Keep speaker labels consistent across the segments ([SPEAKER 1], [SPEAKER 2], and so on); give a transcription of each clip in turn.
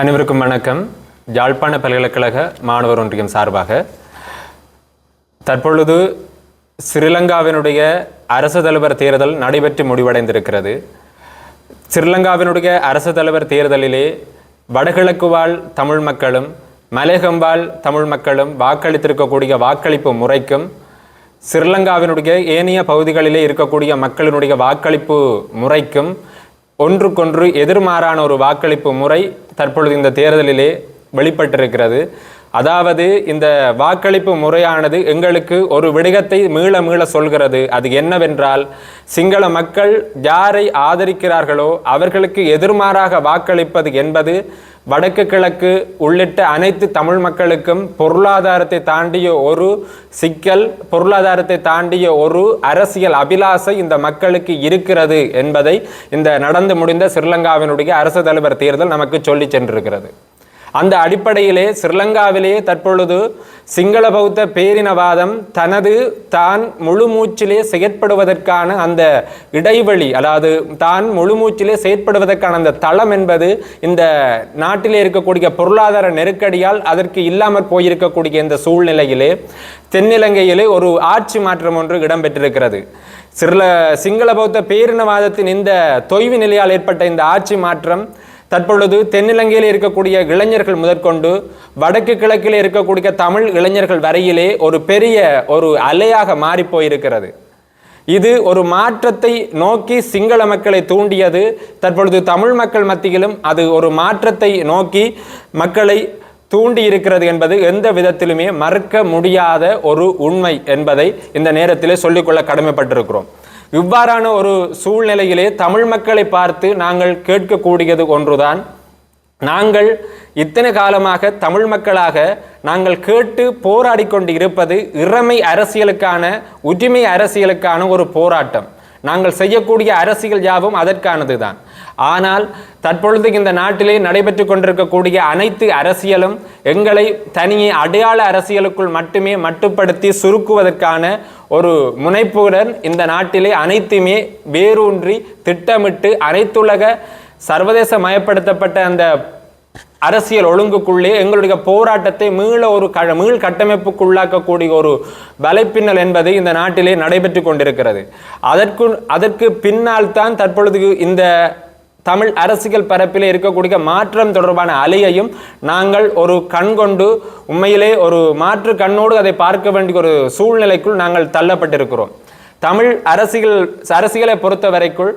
[SPEAKER 1] அனைவருக்கும் வணக்கம். யாழ்ப்பாண பல்கலைக்கழக மாணவர் ஒன்றியம் சார்பாக. தற்பொழுது ஸ்ரீலங்காவினுடைய அரசு தலைவர் தேர்தல் நடைபெற்று முடிவடைந்திருக்கிறது. ஸ்ரீலங்காவினுடைய அரசு தலைவர் தேர்தலிலே வடகிழக்கு வாழ் தமிழ் மக்களும் மலையகம் வாழ் தமிழ் மக்களும் வாக்களித்திருக்கக்கூடிய வாக்களிப்பு முறைக்கும் ஸ்ரீலங்காவினுடைய ஏனைய பகுதிகளிலே இருக்கக்கூடிய மக்களினுடைய வாக்களிப்பு முறைக்கும் ஒன்றுக்கொன்று எதிர்மாறான ஒரு வாக்களிப்பு முறை தற்பொழுது இந்த தேர்தலிலே வெளிப்பட்டிருக்கிறது. அதாவது இந்த வாக்களிப்பு முறையானது எங்களுக்கு ஒரு விடயத்தை மீள மீள சொல்கிறது. அது என்னவென்றால் சிங்கள மக்கள் யாரை ஆதரிக்கிறார்களோ அவர்களுக்கு எதிர்மாறாக வாக்களிப்பது என்பது வடக்கு கிழக்கு உள்ளிட்ட அனைத்து தமிழ் மக்களுக்கும் பொருளாதாரத்தை தாண்டிய ஒரு சிக்கல் பொருளாதாரத்தை தாண்டிய ஒரு அரசியல் அபிலாசை இந்த மக்களுக்கு இருக்கிறது என்பதை இந்த நடந்து முடிந்த ஸ்ரீலங்காவினுடைய அரசு தலைவர் தேர்தல் நமக்கு சொல்லி சென்றிருக்கிறது. அந்த அடிப்படையிலே ஸ்ரீலங்காவிலேயே தற்பொழுது சிங்கள பௌத்த பேரினவாதம் தனது தான் முழு மூச்சிலே செயற்படுவதற்கான அந்த இடைவெளி அதாவது தான் முழு மூச்சிலே செயற்படுவதற்கான அந்த தளம் என்பது இந்த நாட்டிலே இருக்கக்கூடிய பொருளாதார நெருக்கடியால் அதற்கு இல்லாமற் போயிருக்கக்கூடிய இந்த சூழ்நிலையிலே தென்னிலங்கையிலே ஒரு ஆட்சி மாற்றம் ஒன்று இடம்பெற்றிருக்கிறது. சிறில சிங்கள பௌத்த பேரினவாதத்தின் இந்த தொய்வு நிலையால் ஏற்பட்ட இந்த ஆட்சி மாற்றம் தற்பொழுது தென்னிலங்கையில் இருக்கக்கூடிய இளைஞர்கள் முதற்கொண்டு வடக்கு கிழக்கில் இருக்கக்கூடிய தமிழ் இளைஞர்கள் வரையிலே ஒரு பெரிய ஒரு அலையாக மாறிப்போயிருக்கிறது. இது ஒரு மாற்றத்தை நோக்கி சிங்கள மக்களை தூண்டியது. தற்பொழுது தமிழ் மக்கள் மத்தியிலும் அது ஒரு மாற்றத்தை நோக்கி மக்களை தூண்டி இருக்கிறது என்பது எந்த விதத்திலுமே மறுக்க முடியாத ஒரு உண்மை என்பதை இந்த நேரத்திலே சொல்லிக்கொள்ள கடமைப்பட்டிருக்கிறோம். இவ்வாறான ஒரு சூழ்நிலையிலே தமிழ் மக்களை பார்த்து நாங்கள் கேட்கக்கூடியது ஒன்றுதான். நாங்கள் இத்தனை காலமாக தமிழ் மக்களாக நாங்கள் கேட்டு போராடி கொண்டு இருப்பது இறமை அரசியலுக்கான உரிமை அரசியலுக்கான ஒரு போராட்டம். நாங்கள் செய்யக்கூடிய அரசியல் யாவும் அதற்கானது தான் ஆனால் தற்பொழுது இந்த நாட்டிலே நடைபெற்று கொண்டிருக்கக்கூடிய அனைத்து அரசியலும் எங்களை தனியே அடையாள அரசியலுக்குள் மட்டுமே மட்டுப்படுத்தி சுருக்குவதற்கான ஒரு முனைப்புடன் இந்த நாட்டிலே அனைத்துமே வேரூன்றி திட்டமிட்டு அனைத்துலக சர்வதேச மயப்படுத்தப்பட்ட அந்த அரசியல் ஒழுங்குக்குள்ளே எங்களுடைய போராட்டத்தை மீள ஒரு க மீள் கட்டமைப்புக்குள்ளாக்கக்கூடிய ஒரு வலைப்பின்னல் என்பது இந்த நாட்டிலே நடைபெற்று கொண்டிருக்கிறது. அதற்கு அதற்கு பின்னால் தான் தற்பொழுது இந்த தமிழ் அரசியல் பரப்பிலே இருக்கக்கூடிய மாற்றம் தொடர்பான அலையையும் நாங்கள் ஒரு கண் கொண்டு உண்மையிலே ஒரு மாற்று கண்ணோடு அதை பார்க்க வேண்டிய ஒரு சூழ்நிலைக்குள் நாங்கள் தள்ளப்பட்டிருக்கிறோம். தமிழ் அரசியல் அரசியலை பொறுத்த வரைக்குள்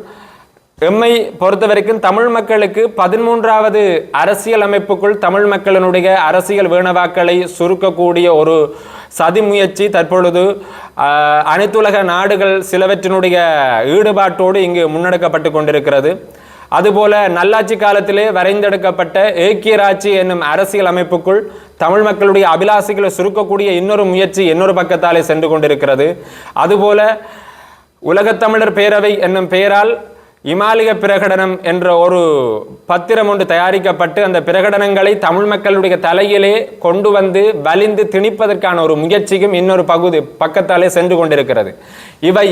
[SPEAKER 1] எம்மை பொறுத்த வரைக்கும் தமிழ் மக்களுக்கு பதிமூன்றாவது அரசியல் அமைப்புக்குள் தமிழ் மக்களினுடைய அரசியல் வேணவாக்களை சுருக்கக்கூடிய ஒரு சதி முயற்சி தற்பொழுது அனைத்துலக நாடுகள் சிலவற்றினுடைய ஈடுபாட்டோடு இங்கு முன்னெடுக்கப்பட்டு கொண்டிருக்கிறது. அதுபோல நல்லாட்சி காலத்திலே வரைந்தெடுக்கப்பட்ட ஏக்கியராட்சி என்னும் அரசியல் அமைப்புக்குள் தமிழ் மக்களுடைய அபிலாசைகளை சுருக்கக்கூடிய இன்னொரு முயற்சி இன்னொரு பக்கத்தாலே சென்று கொண்டிருக்கிறது. அதுபோல உலகத்தமிழர் பேரவை என்னும் பெயரால் இமாலய பிரகடனம் என்ற ஒரு பத்திரம் ஒன்று தயாரிக்கப்பட்டு அந்த பிரகடனங்களை தமிழ் மக்களுடைய தலையிலே கொண்டு வந்து வலிந்து திணிப்பதற்கான ஒரு முயற்சியும் இன்னொரு பகுதி பக்கத்தாலே சென்று கொண்டிருக்கிறது. இவை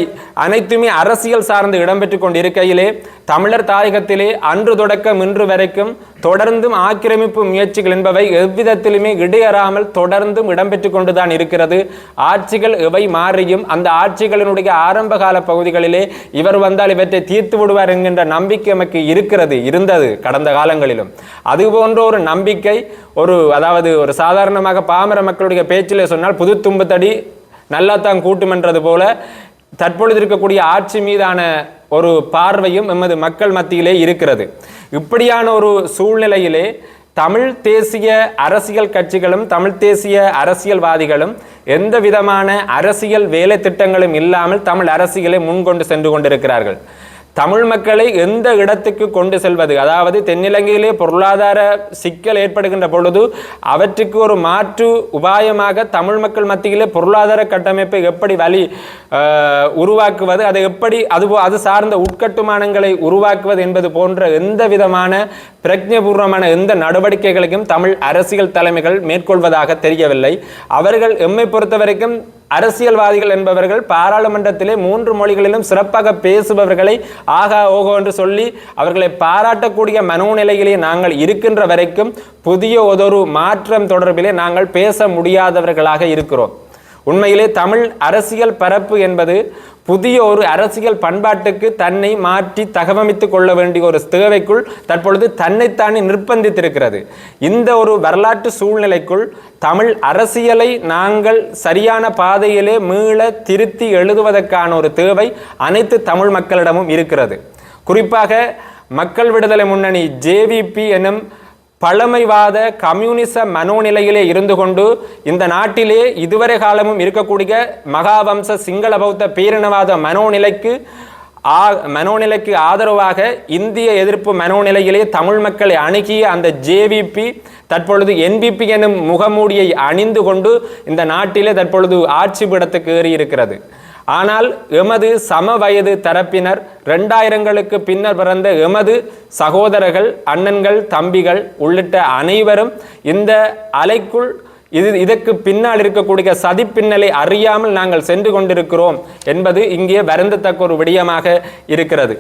[SPEAKER 1] அனைத்துமே அரசியல் சார்ந்து இடம்பெற்று கொண்டிருக்கையிலே தமிழர் தாயகத்திலே அன்று தொடக்கம் இன்று வரைக்கும் தொடர்ந்தும் ஆக்கிரமிப்பு முயற்சிகள் என்பவை எவ்விதத்திலுமே இடையறாமல் தொடர்ந்தும் இடம்பெற்று கொண்டுதான் இருக்கிறது. ஆட்சிகள் எவை மாறியும் அந்த ஆட்சிகளினுடைய ஆரம்பகால பகுதிகளிலே இவர் வந்தால் இவற்றை தீர்த்து விடுவார் என்கின்ற நம்பிக்கை நமக்கு இருக்கிறது இருந்தது கடந்த காலங்களிலும். அதுபோன்ற ஒரு நம்பிக்கை ஒரு அதாவது ஒரு சாதாரணமாக பாமர மக்களுடைய பேச்சிலே சொன்னால் புது தும்புத்தடி தான் கூட்டுமென்றது போல தற்பொழுது இருக்கக்கூடிய ஆட்சி மீதான ஒரு பார்வையும் எமது மக்கள் மத்தியிலே இருக்கிறது. இப்படியான ஒரு சூழ்நிலையிலே தமிழ் தேசிய அரசியல் கட்சிகளும் தமிழ் தேசிய அரசியல்வாதிகளும் எந்த விதமான அரசியல் வேலை திட்டங்களும் இல்லாமல் தமிழ் அரசியலை முன்கொண்டு சென்று கொண்டிருக்கிறார்கள். தமிழ் மக்களை எந்த இடத்துக்கு கொண்டு செல்வது? அதாவது தென்னிலங்கையிலே பொருளாதார சிக்கல் ஏற்படுகின்ற பொழுது அவற்றுக்கு ஒரு மாற்று உபாயமாக தமிழ் மக்கள் மத்தியிலே பொருளாதார கட்டமைப்பை எப்படி வழி உருவாக்குவது அதை எப்படி அது அது சார்ந்த உட்கட்டுமானங்களை உருவாக்குவது என்பது போன்ற எந்த விதமான பிரஜ்ஞபூர்வமான எந்த நடவடிக்கைகளையும் தமிழ் அரசியல் தலைமைகள் மேற்கொள்வதாக தெரியவில்லை. அவர்கள் எம்மை பொறுத்தவரைக்கும் அரசியல்வாதிகள் என்பவர்கள் பாராளுமன்றத்திலே மூன்று மொழிகளிலும் சிறப்பாக பேசுபவர்களை ஆகா ஓகோ என்று சொல்லி அவர்களை பாராட்டக்கூடிய மனோநிலையிலே நாங்கள் இருக்கின்ற வரைக்கும் புதிய ஒதொரு மாற்றம் தொடர்பிலே நாங்கள் பேச முடியாதவர்களாக இருக்கிறோம். உண்மையிலே தமிழ் அரசியல் பரப்பு என்பது புதிய ஒரு அரசியல் பண்பாட்டுக்கு தன்னை மாற்றி தகவமைத்துக் கொள்ள வேண்டிய ஒரு தேவைக்குள் தற்பொழுது தன்னைத்தானே நிர்பந்தித்திருக்கிறது. இந்த ஒரு வரலாற்று சூழ்நிலைக்குள் தமிழ் அரசியலை நாங்கள் சரியான பாதையிலே மீள திருத்தி எழுதுவதற்கான ஒரு தேவை அனைத்து தமிழ் மக்களிடமும் இருக்கிறது. குறிப்பாக மக்கள் விடுதலை முன்னணி ஜேவிபி எனும் பழமைவாத கம்யூனிச மனோநிலையிலே இருந்து கொண்டு இந்த நாட்டிலே இதுவரை காலமும் இருக்கக்கூடிய மகாவம்ச சிங்கள பௌத்த பேரினவாத மனோநிலைக்கு ஆ மனோநிலைக்கு ஆதரவாக இந்திய எதிர்ப்பு மனோநிலையிலே தமிழ் மக்களை அணுகிய அந்த ஜேவிபி தற்பொழுது என்பிபி எனும் முகமூடியை அணிந்து கொண்டு இந்த நாட்டிலே தற்பொழுது ஆட்சி பீடத்துக்கு ஏறி இருக்கிறது ஆனால் எமது சம வயது தரப்பினர் ரெண்டாயிரங்களுக்கு பின்னர் பிறந்த எமது சகோதரர்கள் அண்ணன்கள் தம்பிகள் உள்ளிட்ட அனைவரும் இந்த அலைக்குள் இது இதற்கு பின்னால் இருக்கக்கூடிய சதிப்பின்னலை அறியாமல் நாங்கள் சென்று கொண்டிருக்கிறோம் என்பது இங்கே வருந்தத்தக்க ஒரு விடயமாக இருக்கிறது.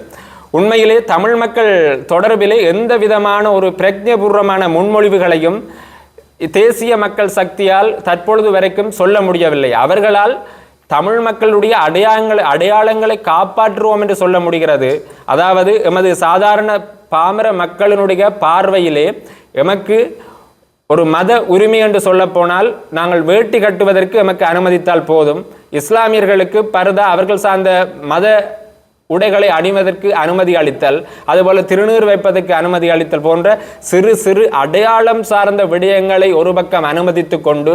[SPEAKER 1] உண்மையிலே தமிழ் மக்கள் தொடர்பிலே எந்த விதமான ஒரு பிரஜபூர்வமான முன்மொழிவுகளையும் தேசிய மக்கள் சக்தியால் தற்பொழுது வரைக்கும் சொல்ல முடியவில்லை. அவர்களால் தமிழ் மக்களுடைய அடையாளங்களை அடையாளங்களை காப்பாற்றுவோம் என்று சொல்ல முடிகிறது. அதாவது எமது சாதாரண பாமர மக்களினுடைய பார்வையிலே எமக்கு ஒரு மத உரிமை என்று சொல்ல போனால் நாங்கள் வேட்டி கட்டுவதற்கு எமக்கு அனுமதித்தால் போதும். இஸ்லாமியர்களுக்கு பரதா அவர்கள் சார்ந்த மத உடைகளை அணிவதற்கு அனுமதி அளித்தல் அதுபோல திருநீர் வைப்பதற்கு அனுமதி அளித்தல் போன்ற சிறு சிறு அடையாளம் சார்ந்த விடயங்களை ஒரு பக்கம் அனுமதித்து கொண்டு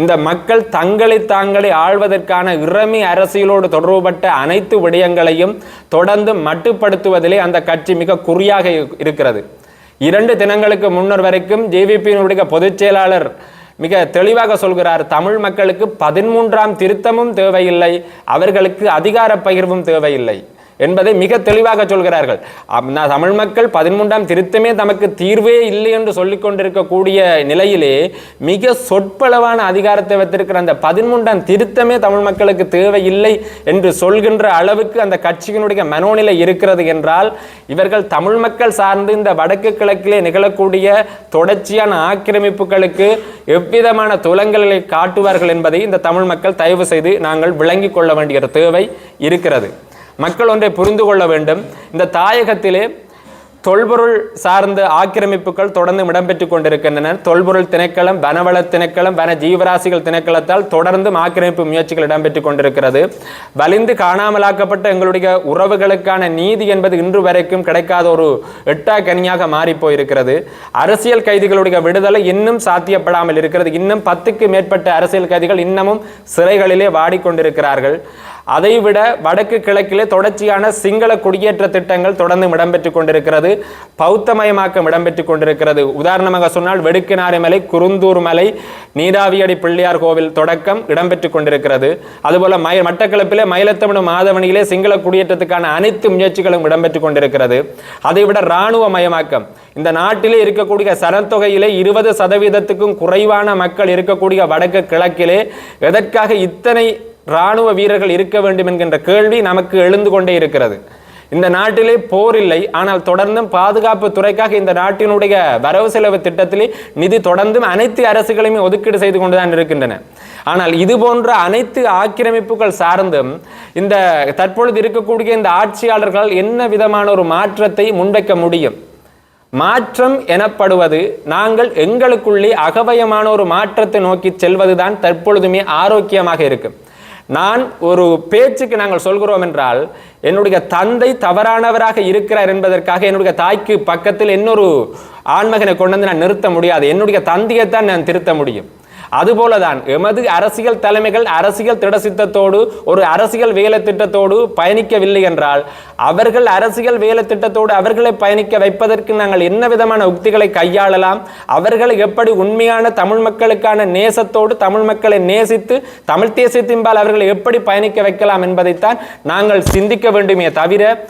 [SPEAKER 1] இந்த மக்கள் தங்களை தாங்களே ஆள்வதற்கான இறமி அரசியலோடு தொடர்புபட்ட அனைத்து விடயங்களையும் தொடர்ந்து மட்டுப்படுத்துவதிலே அந்த கட்சி மிக குறியாக இருக்கிறது. இரண்டு தினங்களுக்கு முன்னர் வரைக்கும் ஜேவிபியினுடைய பொதுச் செயலாளர் மிக தெளிவாக சொல்கிறார் தமிழ் மக்களுக்கு பதிமூன்றாம் திருத்தமும் தேவையில்லை அவர்களுக்கு அதிகார பகிர்வும் தேவையில்லை. என்பதை மிக தெளிவாக சொல்கிறார்கள். அம், தமிழ் மக்கள் பதிமூன்றாம் திருத்தமே தமக்கு தீர்வே இல்லை என்று சொல்லிக் கொண்டிருக்கக்கூடிய நிலையிலே மிக சொற்பளவான அதிகாரத்தை வைத்திருக்கிற அந்த பதிமூன்றாம் திருத்தமே தமிழ் மக்களுக்கு தேவையில்லை என்று சொல்கின்ற அளவுக்கு அந்த கட்சியினுடைய மனோநிலை இருக்கிறது என்றால் இவர்கள் தமிழ் மக்கள் சார்ந்து இந்த வடக்கு கிழக்கிலே நிகழக்கூடிய தொடர்ச்சியான ஆக்கிரமிப்புகளுக்கு எவ்விதமான துலங்களை காட்டுவார்கள் என்பதை இந்த தமிழ் மக்கள் தயவு செய்து நாங்கள் விளங்கிக் கொள்ள வேண்டிய தேவை இருக்கிறது. மக்கள் ஒன்றை புரிந்து கொள்ள வேண்டும். இந்த தாயகத்திலே தொல்பொருள் சார்ந்த ஆக்கிரமிப்புகள் தொடர்ந்து இடம்பெற்றுக் கொண்டிருக்கின்றன. தொல்பொருள் திணைக்களம் வனவள திணைக்களம் வன ஜீவராசிகள் திணைக்களத்தால் தொடர்ந்தும் ஆக்கிரமிப்பு முயற்சிகள் இடம்பெற்றுக் கொண்டிருக்கிறது. வலிந்து காணாமலாக்கப்பட்ட எங்களுடைய உறவுகளுக்கான நீதி என்பது இன்று வரைக்கும் கிடைக்காத ஒரு எட்டா கனியாக மாறிப்போயிருக்கிறது. அரசியல் கைதிகளுடைய விடுதலை இன்னும் சாத்தியப்படாமல் இருக்கிறது. இன்னும் பத்துக்கு மேற்பட்ட அரசியல் கைதிகள் இன்னமும் சிறைகளிலே வாடிக்கொண்டிருக்கிறார்கள். அதைவிட வடக்கு கிழக்கிலே தொடர்ச்சியான சிங்கள குடியேற்ற திட்டங்கள் தொடர்ந்து இடம்பெற்றுக் கொண்டிருக்கிறது பௌத்தமயமாக்கம் இடம்பெற்றுக் கொண்டிருக்கிறது. உதாரணமாக சொன்னால் வெடுக்கினாரி மலை குருந்தூர் மலை நீராவியடி பிள்ளையார் கோவில் தொடக்கம் இடம்பெற்றுக் கொண்டிருக்கிறது. அதுபோல மய மட்டக்களப்பிலே மயிலத்தமிழ் மாதவணியிலே சிங்கள குடியேற்றத்துக்கான அனைத்து முயற்சிகளும் இடம்பெற்றுக் கொண்டிருக்கிறது. அதைவிட இராணுவ மயமாக்கம் இந்த நாட்டிலே இருக்கக்கூடிய சனத்தொகையிலே இருபது சதவீதத்துக்கும் குறைவான மக்கள் இருக்கக்கூடிய வடக்கு கிழக்கிலே எதற்காக இத்தனை இராணுவ வீரர்கள் இருக்க வேண்டும் என்கின்ற கேள்வி நமக்கு எழுந்து கொண்டே இருக்கிறது. இந்த நாட்டிலே போர் இல்லை. ஆனால் தொடர்ந்தும் பாதுகாப்பு துறைக்காக இந்த நாட்டினுடைய வரவு செலவு திட்டத்திலே நிதி தொடர்ந்தும் அனைத்து அரசுகளையுமே ஒதுக்கீடு செய்து கொண்டுதான் இருக்கின்றன. ஆனால் இது போன்ற அனைத்து ஆக்கிரமிப்புகள் சார்ந்தும் இந்த தற்பொழுது இருக்கக்கூடிய இந்த ஆட்சியாளர்கள் என்ன விதமான ஒரு மாற்றத்தை முன்வைக்க முடியும்? மாற்றம் எனப்படுவது நாங்கள் எங்களுக்குள்ளே அகவயமான ஒரு மாற்றத்தை நோக்கி செல்வதுதான் தற்பொழுதுமே ஆரோக்கியமாக இருக்கும். நான் ஒரு பேச்சுக்கு நாங்கள் சொல்கிறோம் என்றால் என்னுடைய தந்தை தவறானவராக இருக்கிறார் என்பதற்காக என்னுடைய தாய்க்கு பக்கத்தில் இன்னொரு ஆண்மகனை கொண்டு வந்து நான் நிறுத்த முடியாது. என்னுடைய தந்தையைத்தான் நான் திருத்த முடியும். அதுபோலதான் எமது அரசியல் தலைமைகள் அரசியல் திடசித்தத்தோடு ஒரு அரசியல் வேலை திட்டத்தோடு பயணிக்கவில்லை என்றால் அவர்கள் அரசியல் வேலை திட்டத்தோடு அவர்களை பயணிக்க வைப்பதற்கு நாங்கள் என்ன விதமான உக்திகளை கையாளலாம்? அவர்களை எப்படி உண்மையான தமிழ் மக்களுக்கான நேசத்தோடு தமிழ் மக்களை நேசித்து தமிழ் தேசியத்தின்பால் அவர்களை எப்படி பயணிக்க வைக்கலாம் என்பதைத்தான் நாங்கள் சிந்திக்க வேண்டுமே தவிர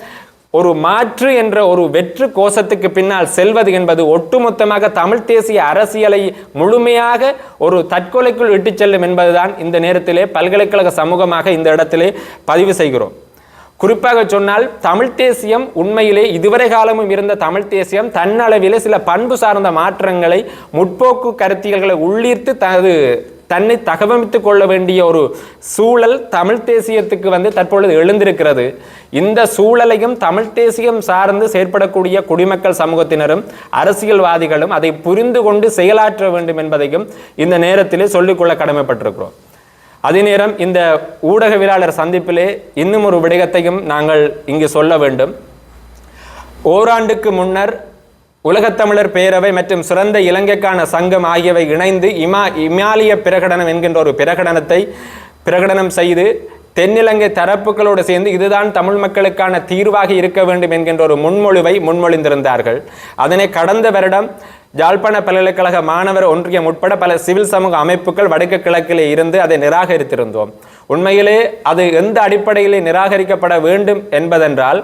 [SPEAKER 1] ஒரு மாற்று என்ற ஒரு வெற்று கோஷத்துக்கு பின்னால் செல்வது என்பது ஒட்டுமொத்தமாக தமிழ் தேசிய அரசியலை முழுமையாக ஒரு தற்கொலைக்குள் இட்டுச் செல்லும் என்பதுதான் இந்த நேரத்திலே பல்கலைக்கழக சமூகமாக இந்த இடத்திலே பதிவு செய்கிறோம். குறிப்பாக சொன்னால் தமிழ் தேசியம் உண்மையிலே இதுவரை காலமும் இருந்த தமிழ் தேசியம் தன்னளவிலே சில பண்பு சார்ந்த மாற்றங்களை முற்போக்கு கருத்தியல்களை உள்ளீர்த்து தனது தன்னை தகவமைத்து கொள்ள வேண்டிய ஒரு சூழல் தமிழ் தேசியத்துக்கு வந்து தற்பொழுது எழுந்திருக்கிறது. இந்த சூழலையும் தமிழ் தேசியம் சார்ந்து செயற்படக்கூடிய குடிமக்கள் சமூகத்தினரும் அரசியல்வாதிகளும் அதை புரிந்து கொண்டு செயலாற்ற வேண்டும் என்பதையும் இந்த நேரத்திலே சொல்லிக்கொள்ள கடமைப்பட்டிருக்கிறோம். அதே நேரம் இந்த ஊடகவியலாளர் சந்திப்பிலே இன்னும் ஒரு விடயத்தையும் நாங்கள் இங்கு சொல்ல வேண்டும். ஓராண்டுக்கு முன்னர் உலகத்தமிழர் பேரவை மற்றும் சிறந்த இலங்கைக்கான சங்கம் ஆகியவை இணைந்து இமா இமாலய பிரகடனம் என்கின்ற ஒரு பிரகடனத்தை பிரகடனம் செய்து தென்னிலங்கை தரப்புகளோடு சேர்ந்து இதுதான் தமிழ் மக்களுக்கான தீர்வாக இருக்க வேண்டும் என்கின்ற ஒரு முன்மொழிவை முன்மொழிந்திருந்தார்கள். அதனை கடந்த வருடம் யாழ்ப்பாண பல்கலைக்கழக மாணவர் ஒன்றியம் உட்பட பல சிவில் சமூக அமைப்புகள் வடக்கு கிழக்கிலே இருந்து அதை நிராகரித்திருந்தோம். உண்மையிலே அது எந்த அடிப்படையிலே நிராகரிக்கப்பட வேண்டும் என்பதென்றால்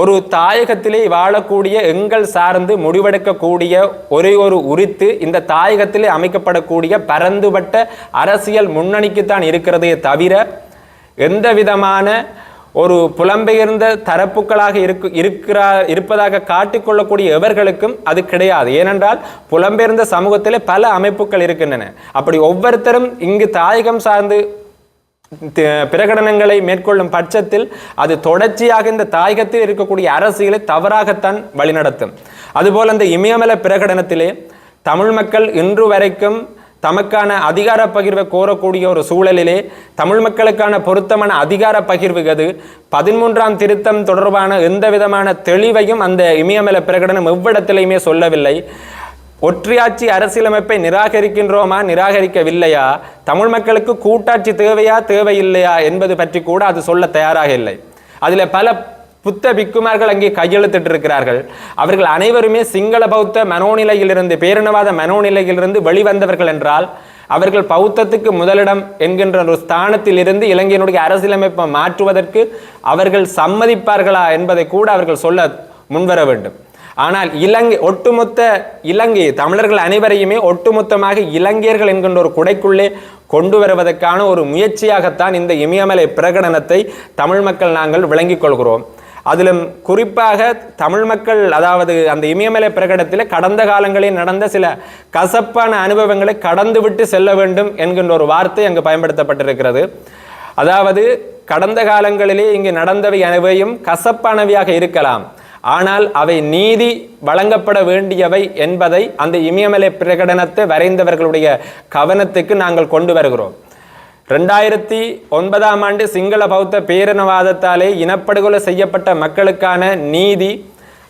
[SPEAKER 1] ஒரு தாயகத்திலே வாழக்கூடிய எங்கள் சார்ந்து முடிவெடுக்கக்கூடிய ஒரே ஒரு உரித்து இந்த தாயகத்திலே அமைக்கப்படக்கூடிய பரந்துபட்ட அரசியல் முன்னணிக்குத்தான் இருக்கிறதே தவிர எந்த விதமான ஒரு புலம்பெயர்ந்த தரப்புகளாக இருக்கு இருக்கிறா இருப்பதாக காட்டிக்கொள்ளக்கூடிய எவர்களுக்கும் அது கிடையாது. ஏனென்றால் புலம்பெயர்ந்த சமூகத்திலே பல அமைப்புகள் இருக்கின்றன. அப்படி ஒவ்வொருத்தரும் இங்கு தாயகம் சார்ந்து பிரகடனங்களை மேற்கொள்ளும் பட்சத்தில் அது தொடர்ச்சியாக இந்த தாயகத்தில் இருக்கக்கூடிய அரசியலை தவறாகத்தான் வழிநடத்தும். அதுபோல் அந்த இமயமல பிரகடனத்திலே தமிழ் மக்கள் இன்று வரைக்கும் தமக்கான அதிகார பகிர்வை கோரக்கூடிய ஒரு சூழலிலே தமிழ் மக்களுக்கான பொருத்தமான அதிகார பகிர்வு அது பதிமூன்றாம் திருத்தம் தொடர்பான எந்த விதமான தெளிவையும் அந்த இமயமல பிரகடனம் எவ்விடத்திலையுமே சொல்லவில்லை. ஒற்றையாட்சி அரசியலமைப்பை நிராகரிக்கின்றோமா நிராகரிக்கவில்லையா? தமிழ் மக்களுக்கு கூட்டாட்சி தேவையா தேவையில்லையா என்பது பற்றி கூட அது சொல்ல தயாராக இல்லை. அதில் பல புத்த பிக்குமார்கள் அங்கே கையெழுத்திட்டு இருக்கிறார்கள். அவர்கள் அனைவருமே சிங்கள பௌத்த மனோநிலையிலிருந்து பேரினவாத மனோநிலையிலிருந்து வெளிவந்தவர்கள் என்றால் அவர்கள் பௌத்தத்துக்கு முதலிடம் என்கின்ற ஒரு ஸ்தானத்தில் இருந்து இலங்கையினுடைய அரசியலமைப்பை மாற்றுவதற்கு அவர்கள் சம்மதிப்பார்களா என்பதை கூட அவர்கள் சொல்ல முன்வர வேண்டும். ஆனால் இலங்கை ஒட்டுமொத்த இலங்கை தமிழர்கள் அனைவரையுமே ஒட்டுமொத்தமாக இலங்கையர்கள் என்கின்ற ஒரு குடைக்குள்ளே கொண்டு வருவதற்கான ஒரு முயற்சியாகத்தான் இந்த இமயமலை பிரகடனத்தை தமிழ் மக்கள் நாங்கள் விளங்கிக் கொள்கிறோம். அதிலும் குறிப்பாக தமிழ் மக்கள் அதாவது அந்த இமயமலை பிரகடனத்தில் கடந்த காலங்களில் நடந்த சில கசப்பான அனுபவங்களை கடந்துவிட்டு செல்ல வேண்டும் என்கின்ற ஒரு வார்த்தை அங்கு பயன்படுத்தப்பட்டிருக்கிறது. அதாவது கடந்த காலங்களிலே இங்கு நடந்தவை அனைவையும் கசப்பானவையாக இருக்கலாம். ஆனால் அவை நீதி வழங்கப்பட வேண்டியவை என்பதை அந்த இமயமலை பிரகடனத்தை வரைந்தவர்களுடைய கவனத்துக்கு நாங்கள் கொண்டு வருகிறோம். ரெண்டாயிரத்தி ஒன்பதாம் ஆண்டு சிங்கள பௌத்த பேரினவாதத்தாலே இனப்படுகொலை செய்யப்பட்ட மக்களுக்கான நீதி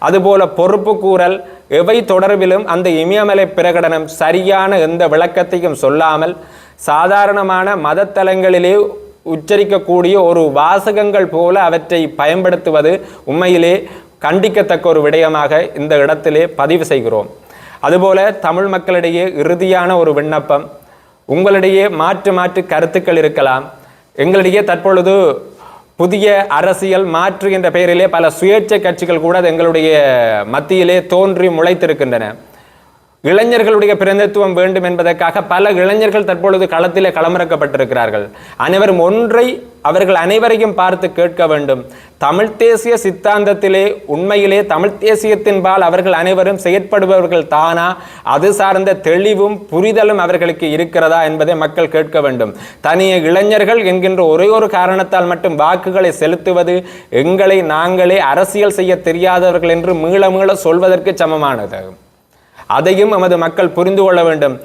[SPEAKER 1] அதுபோல பொறுப்பு கூறல் எவை தொடர்பிலும் அந்த இமயமலை பிரகடனம் சரியான எந்த விளக்கத்தையும் சொல்லாமல் சாதாரணமான மதத்தலங்களிலே உச்சரிக்கக்கூடிய ஒரு வாசகங்கள் போல அவற்றை பயன்படுத்துவது உண்மையிலே கண்டிக்கத்தக்க ஒரு விடயமாக இந்த இடத்திலே பதிவு செய்கிறோம். அதுபோல தமிழ் மக்களிடையே இறுதியான ஒரு விண்ணப்பம் உங்களிடையே மாற்று மாற்று கருத்துக்கள் இருக்கலாம். எங்களிடையே தற்பொழுது புதிய அரசியல் மாற்று என்ற பெயரிலே பல சுயேட்சை கட்சிகள் கூட எங்களுடைய மத்தியிலே தோன்றி முளைத்திருக்கின்றன. இளைஞர்களுடைய பிரதித்துவம் வேண்டும் என்பதற்காக பல இளைஞர்கள் தற்பொழுது களத்திலே களமிறக்கப்பட்டிருக்கிறார்கள். அனைவரும் ஒன்றை அவர்கள் அனைவரையும் பார்த்து கேட்க வேண்டும். தமிழ் தேசிய சித்தாந்தத்திலே உண்மையிலே தமிழ் தேசியத்தின்பால் அவர்கள் அனைவரும் செயற்படுபவர்கள் தானா? அது சார்ந்த தெளிவும் புரிதலும் அவர்களுக்கு இருக்கிறதா என்பதை மக்கள் கேட்க வேண்டும். தனிய இளைஞர்கள் என்கின்ற ஒரே ஒரு காரணத்தால் மட்டும் வாக்குகளை செலுத்துவது எங்களை நாங்களே அரசியல் செய்ய தெரியாதவர்கள் என்று மீள மீள சொல்வதற்கு சமமானது. அதையும் நமது மக்கள் புரிந்து கொள்ள வேண்டும்.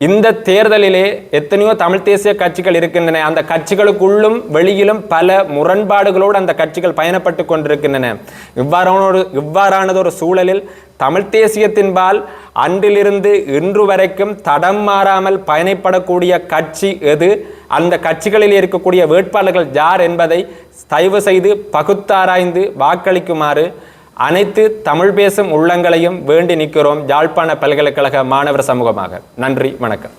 [SPEAKER 1] இந்த தேர்தலிலே எத்தனையோ தமிழ் தேசிய கட்சிகள் இருக்கின்றன. அந்த கட்சிகளுக்குள்ளும் வெளியிலும் பல முரண்பாடுகளோடு அந்த கட்சிகள் பயணப்பட்டு கொண்டிருக்கின்றன. இவ்வாறான ஒரு இவ்வாறானது ஒரு சூழலில் தமிழ் தேசியத்தின்பால் அன்றிலிருந்து இன்று வரைக்கும் தடம் மாறாமல் பயணப்படக்கூடிய கட்சி எது? அந்த கட்சிகளில் இருக்கக்கூடிய வேட்பாளர்கள் யார் என்பதை தயவு செய்து பகுத்தாராய்ந்து வாக்களிக்குமாறு அனைத்து தமிழ் பேசும் உள்ளங்களையும் வேண்டி நிற்கிறோம் யாழ்ப்பாண பல்கலைக்கழக மாணவர் சமூகமாக. நன்றி வணக்கம்.